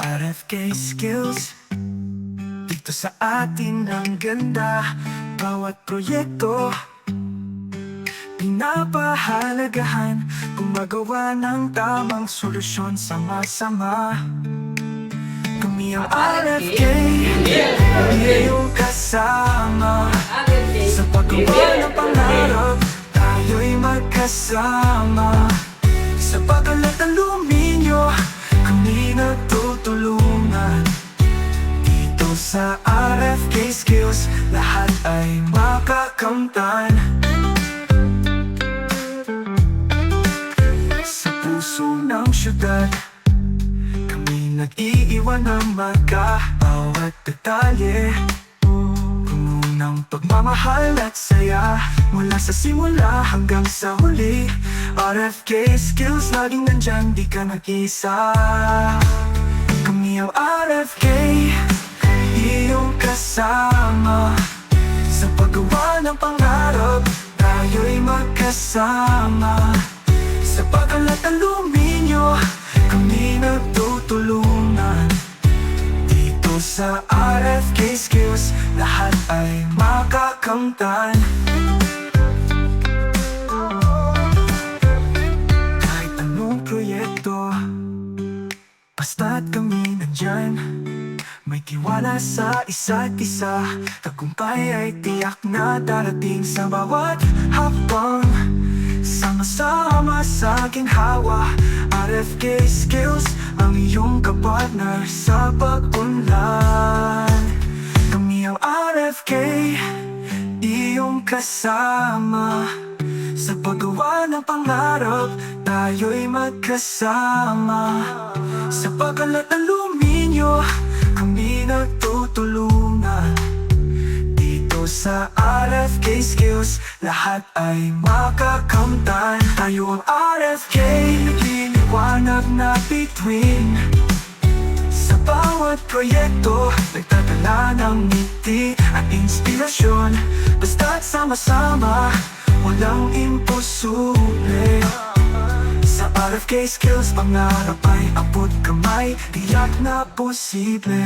RFK skills. Dito sa atin ang ganda Bawat proyekto. Pinapahalagahan Gumagawa ng tamang solusyon Sama-sama Kami ang RFK Iyong kasama. Sa paggawa ng pangarap Tayo'y magkasama RFK Skills Lahat ay makakamtan. Sa puso ng syudad Kami nag-iiwan ng marka Bawat detalye. Puno ng pagmamahal at saya Mula sa simula hanggang sa huli. RFK skills laging nandyan, di ka nag-isa Kami ang RFK Iyong kasama. Sa paggawa ng pangarap Tayo'y magkasama. Sa pagkalat ng luminyo Kami nagtutulungan. Dito sa RFK Skills Lahat ay makakamtan. Kahit anong proyekto Basta't kami nandyan May tiwala sa isa't isa. Tagumpay ay tiyak na darating sa bawat hakbang Sama-sama sa ginhawa. RFK Skills Ang iyong kapartner sa pag-unlad. Kami ang RFK Iyong kasama. Sa paggawa ng pangarap Tayo'y magkasama. Sa pagkalat ng luminyo Kami nagtutulungan dito sa RFK Skills Lahat ay makakamtan. Tayo ang RFK Nagliliwanag na between Sa bawat proyekto Nagtatala ng ngiti At inspirasyon. Basta't sama-sama Walang imposible Sa RFK Skills Pangarap ay abot kamay Tiyak na posible